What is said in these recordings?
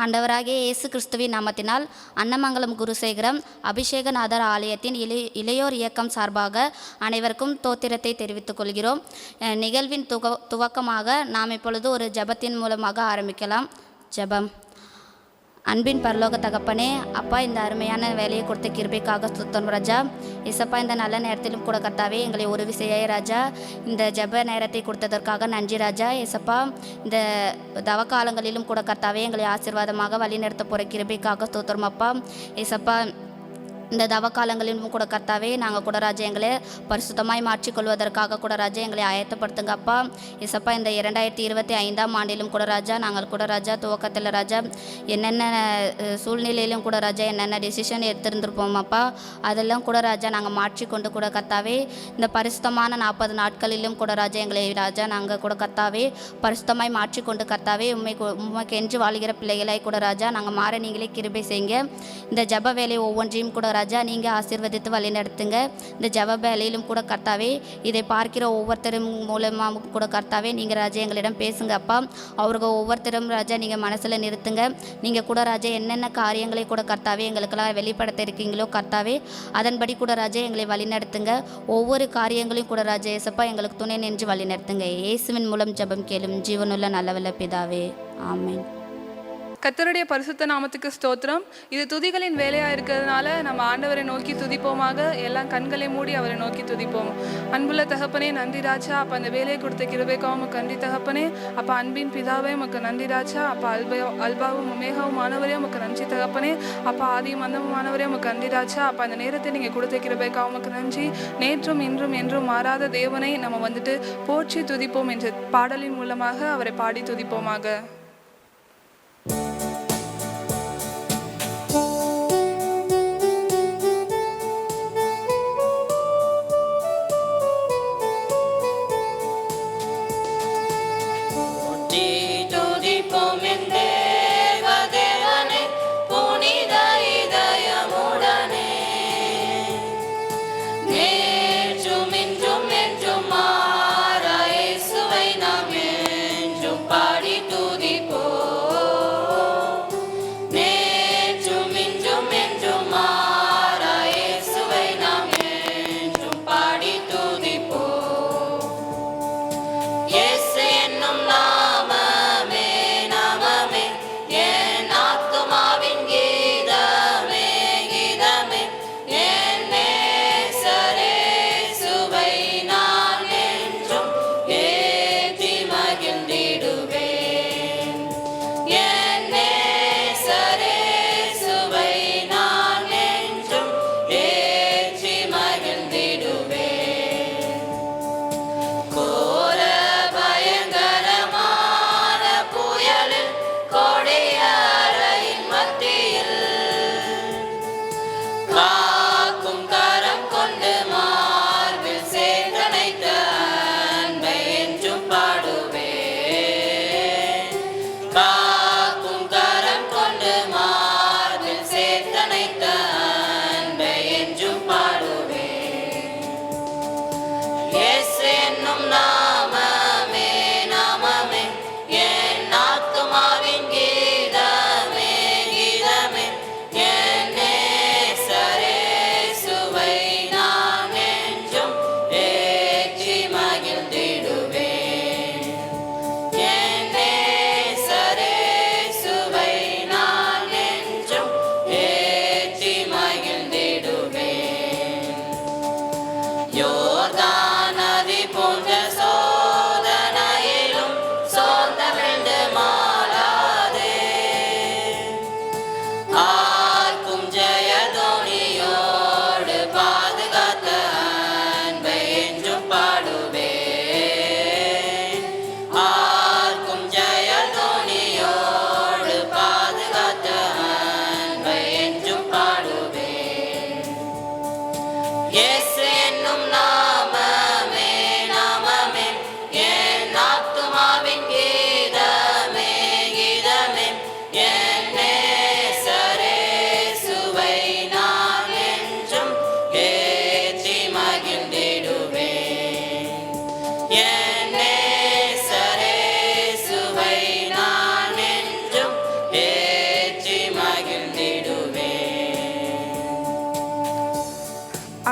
ஆண்டவராகிய இயேசு கிறிஸ்துவின் நாமத்தினால் அன்னமங்கலம் குருசேகரம் அபிஷேகநாதர் ஆலயத்தின் இளை இளையோர் இயக்கம் சார்பாக அனைவருக்கும் தோத்திரத்தை தெரிவித்துக் கொள்கிறோம். நிகழ்வின் துவ துவக்கமாக நாம் இப்பொழுது ஒரு ஜெபத்தின் மூலமாக ஆரம்பிக்கலாம். ஜெபம். அன்பின் பரலோக தகப்பனே அப்பா இந்த அருமையான வேலையை கொடுத்த கிருபைக்காக சுத்தம் ராஜா. இசப்பா இந்த நல்ல நேரத்திலும் கூட கர்த்தாவே எங்களை ஒரு செய்ய ராஜா. இந்த ஜெப நேரத்தை கொடுத்ததற்காக நன்றி ராஜா. இசப்பா இந்த தவ காலங்களிலும் கூட கர்த்தாவே எங்களை ஆசீர்வாதமாக வழிநடத்த போகிற கிருபைக்காக ஸ்தோத்திரம் அப்பா. இசப்பா இந்த தவக்காலங்களிலும் கூட கர்த்தாவே நாங்கள் கூட ராஜா எங்களை பரிசுத்தமாய் மாற்றிக்கொள்வதற்காக கூட ராஜா எங்களை ஆயத்தப்படுத்துங்க அப்பா. இசப்பா இந்த இரண்டாயிரத்தி இருபத்தி ஐந்தாம் ஆண்டிலும் கூட ராஜா நாங்கள் கூட ராஜா துவக்கத்தில் ராஜா என்னென்ன சூழ்நிலையிலும் கூட ராஜா என்னென்ன டெசிஷன் எடுத்திருந்திருப்போம் அப்பா அதெல்லாம் கூட ராஜா நாங்கள் மாற்றிக்கொண்டு கூட கர்த்தாவே இந்த பரிசுத்தமான நாற்பது நாட்களிலும் கூட ராஜா எங்களை ராஜா நாங்கள் கூட கர்த்தாவே பரிசுத்தமாய் மாற்றிக்கொண்டு கர்த்தாவே உண்மை உண்மைக்கு என்று வாழ்கிற பிள்ளைகளாய் கூட ராஜா நாங்கள் மாற நீங்களே கிருபை செய்யுங்க. இந்த ஜப வேலை ஒவ்வொன்றையும் கூட ராஜா நீங்கள் ஆசீர்வதித்து வழிநடத்துங்க இந்த ஜவ வேலையிலும் கூட கர்த்தாவே இதை பார்க்கிற ஒவ்வொருத்தரும் மூலமாக கூட கர்த்தாவே நீங்கள் ராஜா எங்களிடம் பேசுங்க அப்பா. அவர்கள் ஒவ்வொருத்தரும் ராஜா நீங்கள் மனசில் நிறுத்துங்க. நீங்கள் கூட ராஜா என்னென்ன காரியங்களை கூட கர்த்தாவே எங்களுக்கெல்லாம் வெளிப்படுத்த இருக்கீங்களோ கர்த்தாவே அதன்படி கூட ராஜா எங்களை வழிநடத்துங்க ஒவ்வொரு காரியங்களையும் கூட ராஜா ஏசப்பா எங்களுக்கு துணை நின்று வழிநடத்துங்க இயேசுவின் மூலம் ஜெபம் கேளும் ஜீவனுள்ள நல்லவல்ல பிதாவே. ஆமென். கத்தருடைய பரிசுத்த நாமத்துக்கு ஸ்தோத்திரம். இது துதிகளின் வேலையாக இருக்கிறதுனால நம்ம ஆண்டவரை நோக்கி துதிப்போமாக. எல்லாம் கண்களை மூடி அவரை நோக்கி துதிப்போம். அன்புள்ள தகப்பனே நந்தி ராஜா. அப்போ அந்த வேலையை கொடுத்த கிருபைக்காவும் உமக்கு நன்றி தகப்பனே. அப்போ அன்பின் பிதாவே உமக்கு நன்றி ராஜா. அப்போ அல்பா அல்பாவும் உமேகாவும் மாணவரே உமக்கு நன்றி தகப்பனே. அப்போ ஆதி அந்தமும் மாணவரே உமக்கு நன்றி ராஜா. அப்போ அந்த நேரத்தை நீங்கள் கொடுத்த கிருபைக்காவும் உமக்கு நன்றி. நேற்றும் இன்றும் என்றும் மாறாத தேவனை நம்ம வந்துட்டு போற்றி துதிப்போம் என்ற பாடலின் மூலமாக அவரை பாடி துதிப்போமாக.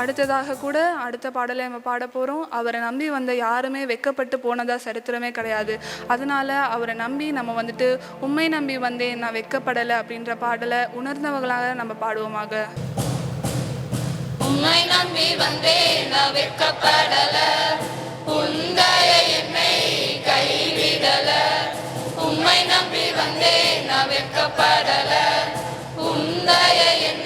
அடுத்ததாக கூட அடுத்த பாடலை நம்ம பாட போகிறோம் அவரை நம்பி வந்த யாருமே வெக்கப்பட்டு போனதா சரித்திரமே கிடையாது. அதனால அவரை நம்பி நம்ம வந்துட்டு உண்மை நம்பி வந்தேன் நான் வெக்கப்படலை அப்படின்ற பாடலை உணர்ந்தவர்களாக நம்ம பாடுவோமாக. உண்மை நம்பி வந்தேன் நான் வெட்கப்படல உந்தய என்னை கைவிடல. உண்மை நம்பி வந்தேன் நான் வெட்கப்படல உந்தய என்னை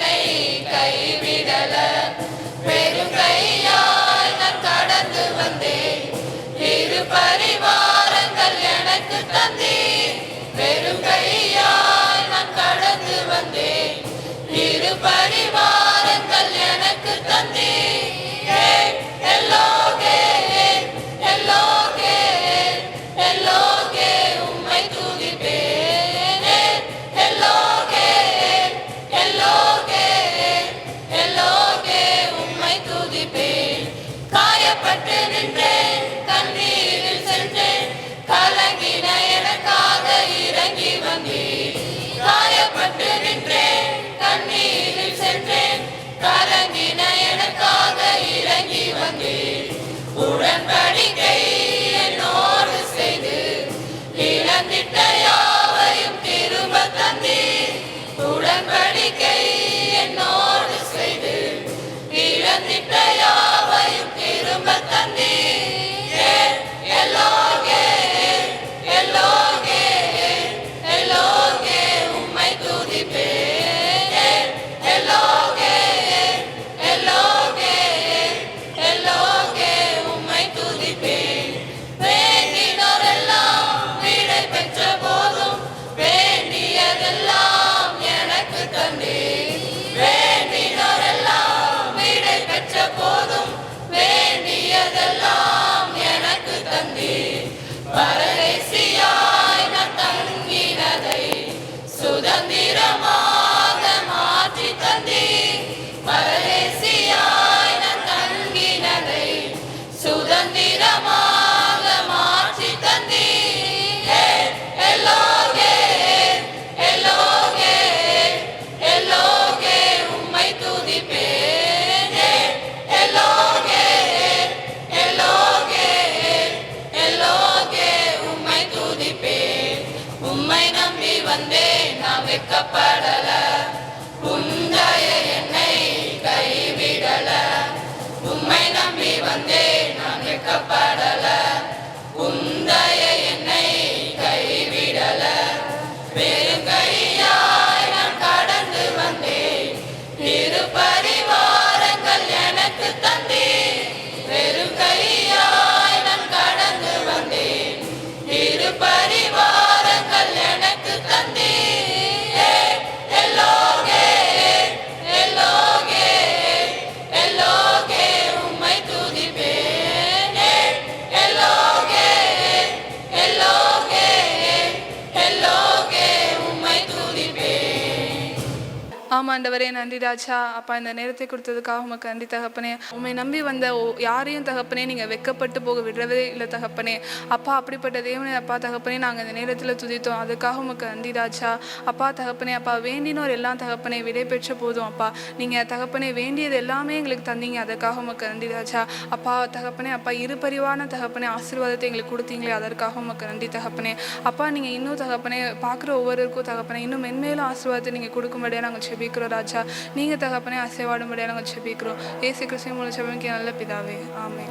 ஆண்டவரே நன்றி ராஜா. அப்பா இந்த நேரத்தை கொடுத்ததுக்காக உமக்கு நன்றி தகப்பனே. உண்மை நம்பி வந்த யாரையும் தகப்பனே நீங்கள் வெக்கப்பட்டு போக விடுறதே இல்லை தகப்பனே. அப்பா அப்படிப்பட்ட தேவனே அப்பா தகப்பனே நாங்கள் இந்த நேரத்தில் துதித்தோம். அதுக்காக உமக்கு நன்றி ராஜா. அப்பா தகப்பனே அப்பா வேண்டினோர் எல்லாம் தகப்பனே விடை பெற்ற போதும் அப்பா. நீங்கள் தகப்பனே வேண்டியது எல்லாமே எங்களுக்கு தந்தீங்க. அதுக்காக உமக்கு நன்றி ராஜா. அப்பா தகப்பனே அப்பா இருபரிவான தகப்பனே ஆசீர்வாதத்தை எங்களுக்கு கொடுத்தீங்களே அதற்காக உமக்கு நன்றி தகப்பனே. அப்பா நீங்கள் இன்னும் தகப்பனே பார்க்குற ஒவ்வொருக்கும் தகப்பனே இன்னும் மென்மேலும் ஆசீர்வாதத்தை நீங்கள் கொடுக்கும்படியாக நாங்கள் செபிக்கிறோம். ராஜா நீங்கள் தகப்பனே அசைவாடும்படியாக நாங்கள் செபிக்கிறோம் ஏசு கிறிஸ்துவின் மூலம் செபிக்க நல்ல பிதாவே. ஆமே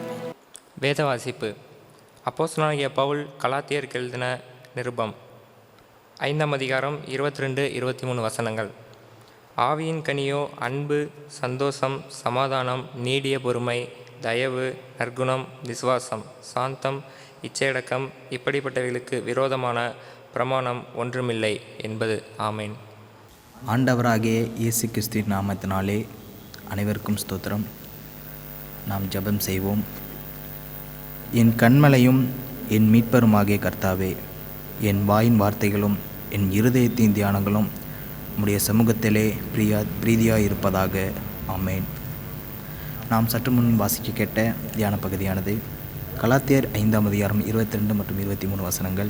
வேத வாசிப்பு. அப்போஸ்தலனாகிய பவுல் கலாத்தியருக்கு எழுதின நிருபம். ஐந்தாம் அதிகாரம் இருபத்தி ரெண்டு இருபத்தி மூணு வசனங்கள். ஆவியின் கனியோ அன்பு சந்தோஷம் சமாதானம் நீடிய பொறுமை தயவு நற்குணம் விசுவாசம் சாந்தம் இச்சையடக்கம் இப்படிப்பட்டவைகளுக்கு விரோதமான பிரமாணம் ஒன்றுமில்லை என்பது. ஆமேன். ஆண்டவராகிய இயேசு கிறிஸ்துவின் நாமத்தினாலே அனைவருக்கும் ஸ்தோத்திரம். நாம் ஜெபம் செய்வோம். என் கண்மலையும் என் மீட்பருமாகிய கர்த்தாவே என் வாயின் வார்த்தைகளும் என் இருதயத்தின் தியானங்களும் நம்முடைய சமூகத்திலே பிரியா பிரீதியாக இருப்பதாக ஆமேன். நாம் சற்று முன் வாசிக்க கேட்ட தியான பகுதியானது கலாத்தியர் ஐந்தாம் அதிகாரம் இருபத்தி ரெண்டு மற்றும் இருபத்தி மூணு வசனங்கள்.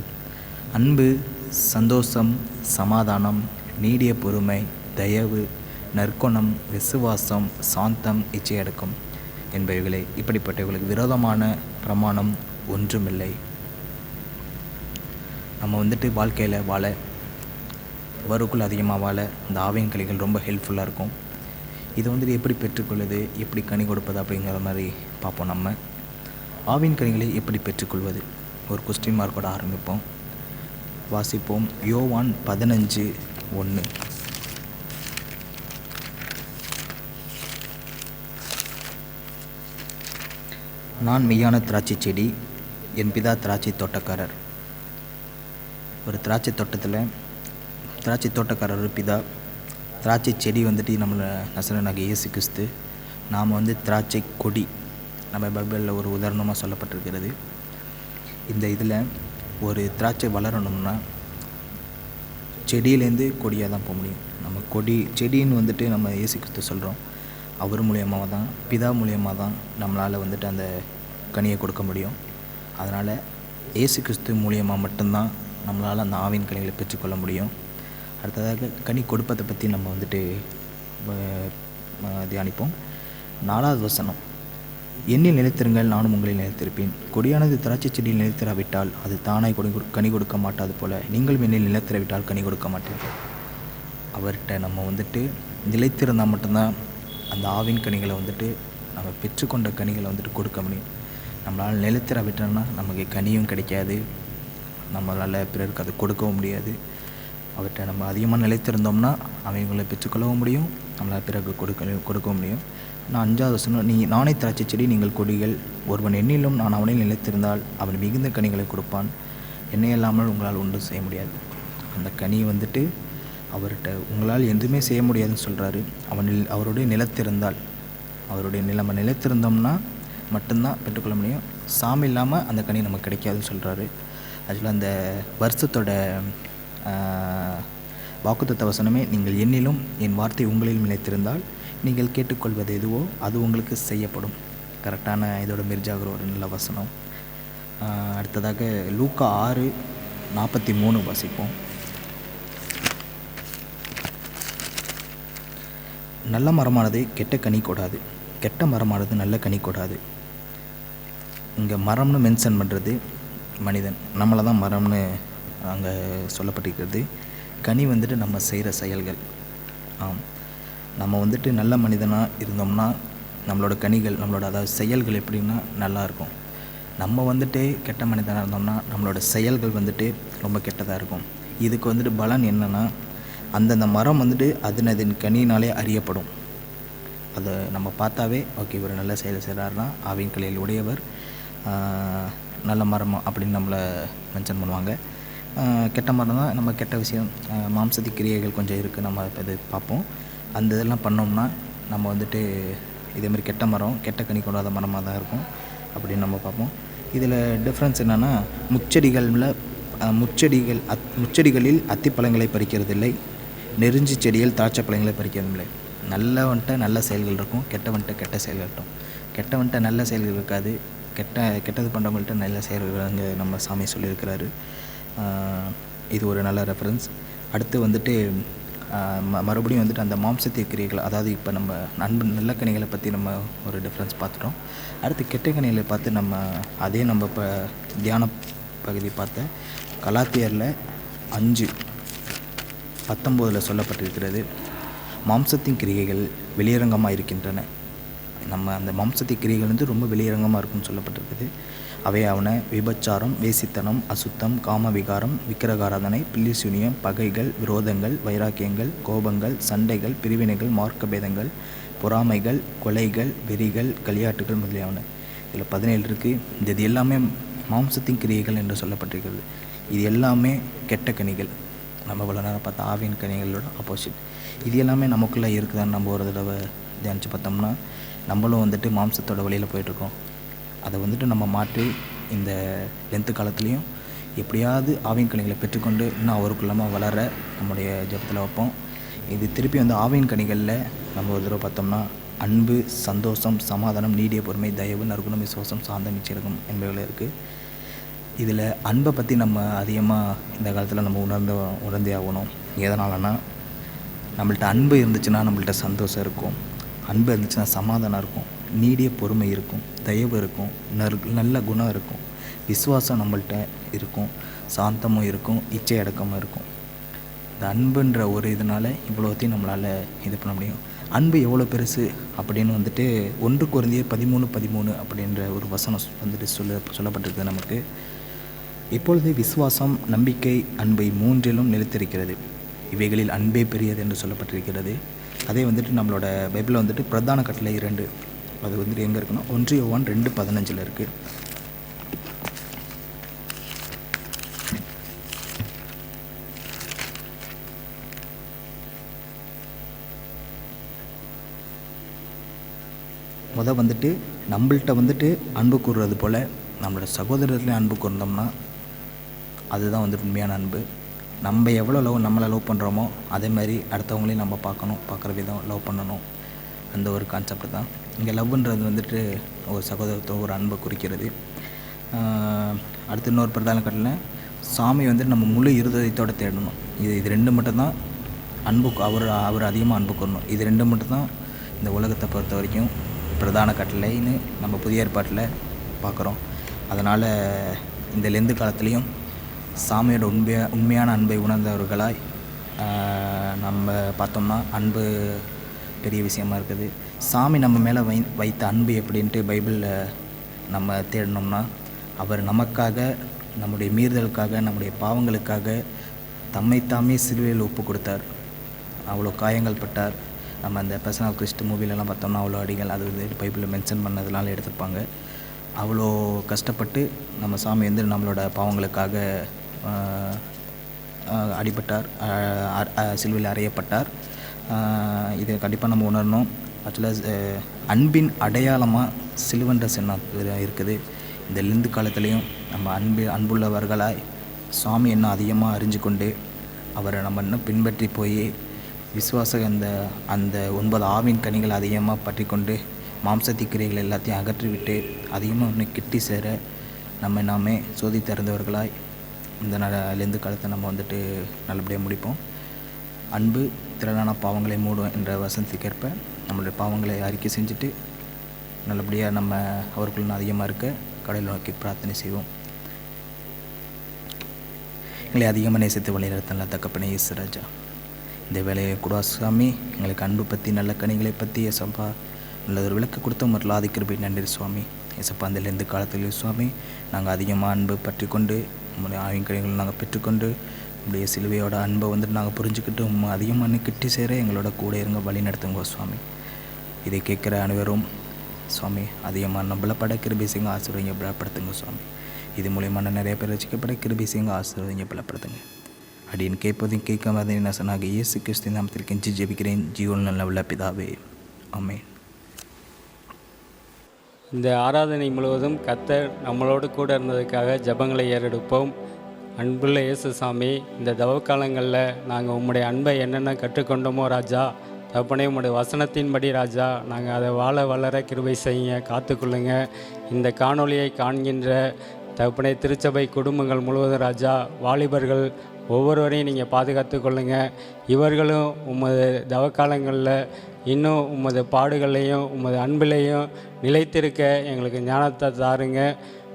அன்பு சந்தோஷம் சமாதானம் நீடிய பொறுமை தயவு நற்குணம் விசுவாசம் சாந்தம் இச்சையடக்கம் என்பவைகளே. இப்படிப்பட்டவர்களுக்கு விரோதமான பிரமாணம் ஒன்றுமில்லை. நம்ம வந்துட்டு வாழ்க்கையில் வாழ வருக்குள் அதிகமாக வாழ இந்த ஆவியின் கலைகள் ரொம்ப ஹெல்ப்ஃபுல்லாக இருக்கும். இதை வந்துட்டு எப்படி பெற்றுக்கொள்வது எப்படி கனி கொடுப்பது அப்படிங்கிற மாதிரி பார்ப்போம் நம்ம. ஆவின் கனிகளை எப்படி பெற்றுக்கொள்வது? ஒரு கொஸ்டின் மார்க்கோட ஆரம்பிப்போம். வாசிப்போம். யோவான் பதினஞ்சு ஒன்று. நான் மெய்யான திராட்சை செடி என் பிதா திராட்சை தோட்டக்காரர். ஒரு திராட்சை தோட்டத்தில் திராட்சை தோட்டக்காரர் ஒரு பிதா திராட்சை செடி வந்துட்டு நம்மளை நசனாக இயேசு கிறிஸ்து நாம் வந்து திராட்சை கொடி நம்ம பைபிளில் ஒரு உதாரணமாக சொல்லப்பட்டிருக்கிறது. இந்த இதில் ஒரு திராட்சை வளரணும்னா செடியிலேருந்து கொடியாக தான் போக முடியும். நம்ம கொடி செடின்னு வந்துட்டு நம்ம இயேசு கிறிஸ்து சொல்கிறோம் அவர் மூலியமாக தான் பிதா மூலியமாக தான் நம்மளால் வந்துட்டு அந்த கனியை கொடுக்க முடியும். அதனால் இயேசு கிறிஸ்து மூலியமாக மட்டும்தான் நம்மளால் அந்த ஆவின் கனிகளை பெற்றுக்கொள்ள முடியும். அடுத்ததாக கனி கொடுப்பதை பற்றி நம்ம வந்துட்டு தியானிப்போம். நாலாவது வசனம். என்னில் நிலைத்திருங்கள் நானும் உங்களில் நிலைத்திருப்பேன். கொடியானது திராட்சை செடியில் நிலைத்திராவிட்டால் அது தானாய் கொடி கொடு- கனி கொடுக்க மாட்டாது போல நீங்களும் என்னில் நிலைத்திராவிட்டால் கனி கொடுக்க மாட்டீர்கள். அவர்கிட்ட நம்ம வந்துட்டு நிலைத்திருந்தால் மட்டும்தான் அந்த ஆவின் கனிகளை வந்துட்டு நம்ம பெற்றுக்கொண்ட கனிகளை வந்துட்டு கொடுக்க முடியும். நம்மளால் நிலைத்திராவிட்டோம்னா நமக்கு கனியும் கிடைக்காது. நம்மளால் பிறருக்கு அதை கொடுக்கவும் முடியாது. அவர்கிட்ட நம்ம அதிகமாக நிலைத்திருந்தோம்னா அவங்களை பெற்றுக்கொள்ளவும் முடியும். நம்மளால் பிறகு கொடுக்க கொடுக்கவும் முடியும். நான் அஞ்சாவது வசனம் நீ நானே திராட்சை செடி நீங்கள் கொடிகள் ஒருவன் எண்ணிலும் நான் அவனில் நிலைத்திருந்தால் அவன் மிகுந்த கனிகளை கொடுப்பான். என்னை இல்லாமல் உங்களால் ஒன்றும் செய்ய முடியாது. அந்த கனி வந்துட்டு அவர்கிட்ட உங்களால் எதுவுமே செய்ய முடியாதுன்னு சொல்கிறாரு அவனில் அவருடைய நிலத்திருந்தால் அவருடைய நிலைமை நிலைத்திருந்தோம்னா மட்டும்தான் பெற்றுக்கொள்ள முடியும். சாமி இல்லாமல் அந்த கனி நமக்கு கிடைக்காதுன்னு சொல்கிறாரு ஆக்சுவலாக அந்த வருஷத்தோட வாக்குத்த வசனமே நீங்கள் என்னிலும் என் வார்த்தை உங்களிலும் நிலைத்திருந்தால் நீங்கள் கேட்டுக்கொள்வது எதுவோ அது உங்களுக்கு செய்யப்படும். கரெக்டான இதோட மிர்ஜாகர் ஒரு நல்ல வசனம். அடுத்ததாக லூக்கா ஆறு நாற்பத்தி மூணு வசிப்போம். நல்ல மரமானது கெட்ட கனி கொடாது. கெட்ட மரமானது நல்ல கனி கொடாது. இங்கே மரம்னு மென்ஷன் பண்ணுறது மனிதன். நம்மளை தான் மரம்னு அங்கே சொல்லப்பட்டிருக்கிறது. கனி வந்துட்டு நம்ம செய்கிற செயல்கள். ஆம். நம்ம வந்துட்டு நல்ல மனிதனாக இருந்தோம்னா நம்மளோட கனிகள் நம்மளோட அதாவது செயல்கள் எப்படின்னா நல்லா இருக்கும். நம்ம வந்துட்டு கெட்ட மனிதனாக இருந்தோம்னா நம்மளோட செயல்கள் வந்துட்டு ரொம்ப கெட்டதாக இருக்கும். இதுக்கு வந்துட்டு பலன் என்னென்னா அந்தந்த மரம் வந்துட்டு அதனதின் கனியினாலே அறியப்படும். அதை நம்ம பார்த்தாவே ஓகே இவர் நல்ல செயல் செய்கிறாருன்னா ஆவின் கலையில் உடையவர் நல்ல மரம் அப்படின்னு நம்மளை மென்ஷன் பண்ணுவாங்க. கெட்ட மரம் தான் நம்ம கெட்ட விஷயம் மாம்சதி கிரியைகள் கொஞ்சம் இருக்குது நம்ம இது பார்ப்போம். அந்த இதெல்லாம் பண்ணோம்னா நம்ம வந்துட்டு இதேமாதிரி கெட்ட மரம் கெட்ட கனி கொடாத மரமாக தான் இருக்கும். அப்படின்னு நம்ம பார்ப்போம். இதில் டிஃப்ரென்ஸ் என்னென்னா முச்செடிகளில் முச்செடிகள் அத் முச்செடிகளில் அத்திப்பழங்களை பறிக்கிறதில்லை. நெருஞ்சி செடியில் திராட்சை பழங்களை பறிக்கிறதில்லை. வந்துட்டு நல்ல செயல்கள் இருக்கும் கெட்ட வந்துட்டு கெட்ட செயல்கள் இருக்கும். வந்துட்டு நல்ல செயல்கள் இருக்காது. கெட்ட கெட்டது பண்ணுறவங்கள்ட்ட நல்ல செயல்கள் அங்கே நம்ம சாமி சொல்லியிருக்கிறாரு. இது ஒரு நல்ல ரெஃபரன்ஸ் அடுத்து வந்துட்டு மறுபடியும் வந்துட்டு அந்த மாம்சத்திய கிரியைகள் அதாவது இப்போ நம்ம நண்பு நல்ல கனிகளை பற்றி நம்ம ஒரு டிஃப்ரென்ஸ் பார்த்துட்டோம். அடுத்து கெட்ட கனிகளை பார்த்து நம்ம அதே நம்ம இப்போ தியான பகுதி பார்த்த கலாத்தியரில் அஞ்சு பத்தொம்போதில் சொல்லப்பட்டிருக்கிறது. மாம்சத்தின் கிரிகைகள் வெளியரங்கமாக இருக்கின்றன. நம்ம அந்த மாம்சத்தின் கிரிகைகள் வந்து ரொம்ப வெளியரங்கமாக இருக்கும்னு சொல்லப்பட்டிருக்குது. அவையாவன விபச்சாரம் வேசித்தனம் அசுத்தம் காமவிகாரம் விக்கிரகாராதனை பில்லிசூனியம் பகைகள் விரோதங்கள் வைராக்கியங்கள் கோபங்கள் சண்டைகள் பிரிவினைகள் மார்க்கபேதங்கள் பொறாமைகள் கொலைகள் வெறிகள் களியாட்டுகள் முதலியாவன இதில் பதினேழு இருக்குது இந்த இது எல்லாமே மாம்சத்தின் கிரியைகள் என்று சொல்லப்பட்டிருக்கிறது. இது எல்லாமே கெட்ட கனிகள். நம்ம இவ்வளோ நேரம் பார்த்தா ஆவின் கனிகளோட ஆப்போசிட் இது எல்லாமே நமக்குள்ளே இருக்குதான்னு நம்ம ஒரு தடவை தியானித்து பார்த்தோம்னா நம்மளும் வந்துட்டு மாம்சத்தோட வழியில் போயிட்டுருக்கோம் அதை வந்துட்டு நம்ம மாற்றி இந்த லென்த்து காலத்துலேயும் எப்படியாவது ஆவின் கனிகளை பெற்றுக்கொண்டு இன்னும் அவருக்குள்ளமாக வளர நம்முடைய ஜபத்தில் வைப்போம். இது திருப்பி வந்து ஆவின் கனிகளில் நம்ம ஒரு தடவை பார்த்தோம்னா அன்பு சந்தோஷம் சமாதானம் நீடிய பொறுமை தயவு நற்குணம் விசுவாசம் சாந்தம் நிச்சயம் என்பவைகள் இருக்குது இதில் அன்பை பற்றி நம்ம அதிகமாக இந்த காலத்தில் நம்ம உணர்ந்து உணர்ந்தே ஆகணும். எதனாலனா நம்மள்ட்ட அன்பு இருந்துச்சுன்னா நம்மள்ட்ட சந்தோஷம் இருக்கும். அன்பு இருந்துச்சுன்னா சமாதானம் இருக்கும். நீடிய பொறுமை இருக்கும் தயவு இருக்கும் நற் நல்ல குணம் இருக்கும் விசுவாசம் நம்மள்ட்ட இருக்கும் சாந்தமும் இருக்கும் இச்சை அடக்கமும் இருக்கும். இந்த அன்புன்ற ஒரு இதனால் இவ்வளோத்தையும் நம்மளால் இது பண்ண முடியும். அன்பு எவ்வளோ பெருசு அப்படின்னு வந்துட்டு ஒன்று குறைந்தே பதிமூணு பதிமூணு அப்படின்ற ஒரு வசனம் வந்துட்டு சொல்ல சொல்லப்பட்டிருக்குது நமக்கு. இப்பொழுது விசுவாசம் நம்பிக்கை அன்பை மூன்றிலும் நிலைத்திருக்கிறது. இவைகளில் அன்பே பெரியது என்று சொல்லப்பட்டிருக்கிறது. அதே வந்துட்டு நம்மளோட பைபிளில் வந்துட்டு பிரதான கட்டளை இரண்டு. அது வந்துட்டு எங்கே இருக்குன்னா ஒன்று ஒன் ரெண்டு பதினஞ்சில் இருக்குது முத வந்துட்டு நம்மள்கிட்ட வந்துட்டு அன்பு கூறுறது போல் நம்மளோட சகோதரத்துலேயும் அன்பு கூர்ந்தோம்னா அதுதான் வந்து உண்மையான அன்பு. நம்ம எவ்வளோ லவ் நம்மளை லவ் பண்ணுறோமோ அதே மாதிரி அடுத்தவங்களையும் நம்ம பார்க்கணும் பார்க்குற விதம் லவ் பண்ணணும். அந்த ஒரு கான்செப்ட் தான். இங்கே லவ்ன்றது வந்துட்டு ஒரு சகோதரத்தை ஒரு அன்பை குறிக்கிறது. அடுத்து இன்னொரு பிரதான கட்டளை சாமி வந்துட்டு நம்ம முழு இருதயத்தோடு தேடணும். இது இது ரெண்டு மட்டும்தான் அன்பு அவர் அவர் அதிகமாக அன்பு கூறணும் இது ரெண்டு மட்டும்தான் இந்த உலகத்தை பொறுத்த வரைக்கும் பிரதான கட்டளைன்னு நம்ம புதிய ஏற்பாட்டில் பார்க்குறோம். அதனால் இந்த லெந்து காலத்துலேயும் சாமியோட உண்மையா உண்மையான அன்பை உணர்ந்தவர்களாய் நம்ம பார்த்தோம்னா அன்பு பெரிய விஷயமா இருக்குது. சாமி நம்ம மேலே வை வைத்த அன்பு எப்படின்ட்டு பைபிளில் நம்ம தேடினோம்னா அவர் நமக்காக நம்முடைய மீறுதலுக்காக நம்முடைய பாவங்களுக்காக தம்மைத்தாமே சிலுவையில் ஒப்பு கொடுத்தார். அவ்வளோ காயங்கள் பட்டார். நம்ம அந்த பர்சன் ஆஃப் கிறிஸ்ட் மூவிலெலாம் பார்த்தோம்னா அவ்வளோ அடிகள் அது வந்து பைபிளில் மென்ஷன் பண்ணதுனால எடுத்திருப்பாங்க. அவ்வளோ கஷ்டப்பட்டு நம்ம சாமி வந்து நம்மளோட பாவங்களுக்காக அடிபட்டார் அ- சிலுவையில் அறையப்பட்டார். இது கண்டிப்பாக நம்ம உணரணும். ஆக்சுவலாக அன்பின் அடையாளமாக சிலுவன்ற சின்னம் இருக்குது. இந்த லிந்து காலத்துலேயும் நம்ம அன்பு அன்புள்ளவர்களாய் சுவாமி இன்னும் அதிகமாக அறிஞ்சு கொண்டு அவரை நம்ம இன்னும் பின்பற்றி போய் விசுவாச அந்த அந்த ஒன்பது ஆவின் கனிகள் அதிகமாக பற்றி கொண்டு மாம்சத்தி கிரைகள் எல்லாத்தையும் அகற்றிவிட்டு அதிகமாக இன்னும் கிட்டி சேர நம்ம நாமே சோதி திறந்தவர்களாய் இந்த ந லெந்து காலத்தை நம்ம வந்துட்டு நல்லபடியாக முடிப்போம். அன்பு திரளான பாவங்களை மூடும் என்ற வசனத்துக்கேற்ப நம்மளுடைய பாவங்களை அறிக்கை செஞ்சுட்டு நல்லபடியாக நம்ம அவருக்குள்ள அதிகமாக இருக்க கடையில் நோக்கி பிரார்த்தனை செய்வோம். எங்களை அதிகமாக நேசித்து வழிநடத்தல தக்கப்பனே இயேசு ராஜா. இந்த வேலையை கூட சுவாமி எங்களுக்கு அன்பு பற்றி நல்ல கனிகளை பற்றி எசப்பா நல்லதொரு விளக்கு கொடுத்த மற்றும் ஆதிக்கிருபை நன்றி சுவாமி. எசப்பா அந்த காலத்தில் சுவாமி நாங்கள் அதிகமாக அன்பு பற்றி கொண்டு உங்களுடைய ஆவின் கனிகளை நாங்கள் பெற்றுக்கொண்டு அப்படியே சிலுவையோட அன்பை வந்துட்டு நாங்கள் புரிஞ்சுக்கிட்டு அதிகமாக கிட்டி சேர எங்களோட கூட இருங்க வழி நடத்துங்க சுவாமி. இதை கேட்குற அனைவரும் சுவாமி அதிகமாக நம்மள பட கிருபி சிங்க ஆசீர்வதிங்க பலப்படுத்துங்க சுவாமி. இது மூலியமான நிறைய பேர் ரசிக்கப்பட கிருபி சிங்க ஆசீர்வதிங்க பலப்படுத்துங்க. அப்படின்னு கேட்பதும் கேட்காம சொன்னாங்க இயேசு கிறிஸ்து நாமத்தில் கெஞ்சி ஜெபிக்கிறேன். ஜீவன் நல்ல உள்ள பிதாவே. ஆமென். இந்த ஆராதனை முழுவதும் கத்தர் நம்மளோடு கூட இருந்ததுக்காக ஜெபங்களை ஏறெடுப்போம். அன்புள்ள இயேசு சாமி இந்த தவ காலங்களில் நாங்கள் உம்முடைய அன்பை என்னென்ன கற்றுக்கொண்டோமோ ராஜா தப்பனே உம்முடைய வசனத்தின்படி ராஜா நாங்கள் அதை வாழ வளர கிருபை செய்யுங்க காத்துக்கொள்ளுங்க. இந்த காணொளியை காண்கின்ற தகப்பனே திருச்சபை குடும்பங்கள் முழுவதும் ராஜா வாலிபர்கள் ஒவ்வொருவரையும் நீங்கள் பாதுகாத்து கொள்ளுங்க. இவர்களும் உமது தவக்காலங்களில் இன்னும் உமது பாடுகளையும் உமது அன்பிலையும் நிலைத்திருக்க எங்களுக்கு ஞானத்தை தாருங்க.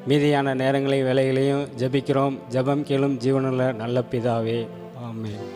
மீதியான நேரங்களையும் வேலைகளையும் ஜெபிக்கிறோம். ஜெபம் கேளும் ஜீவனுள்ள நல்ல பிதாவே. ஆமென்.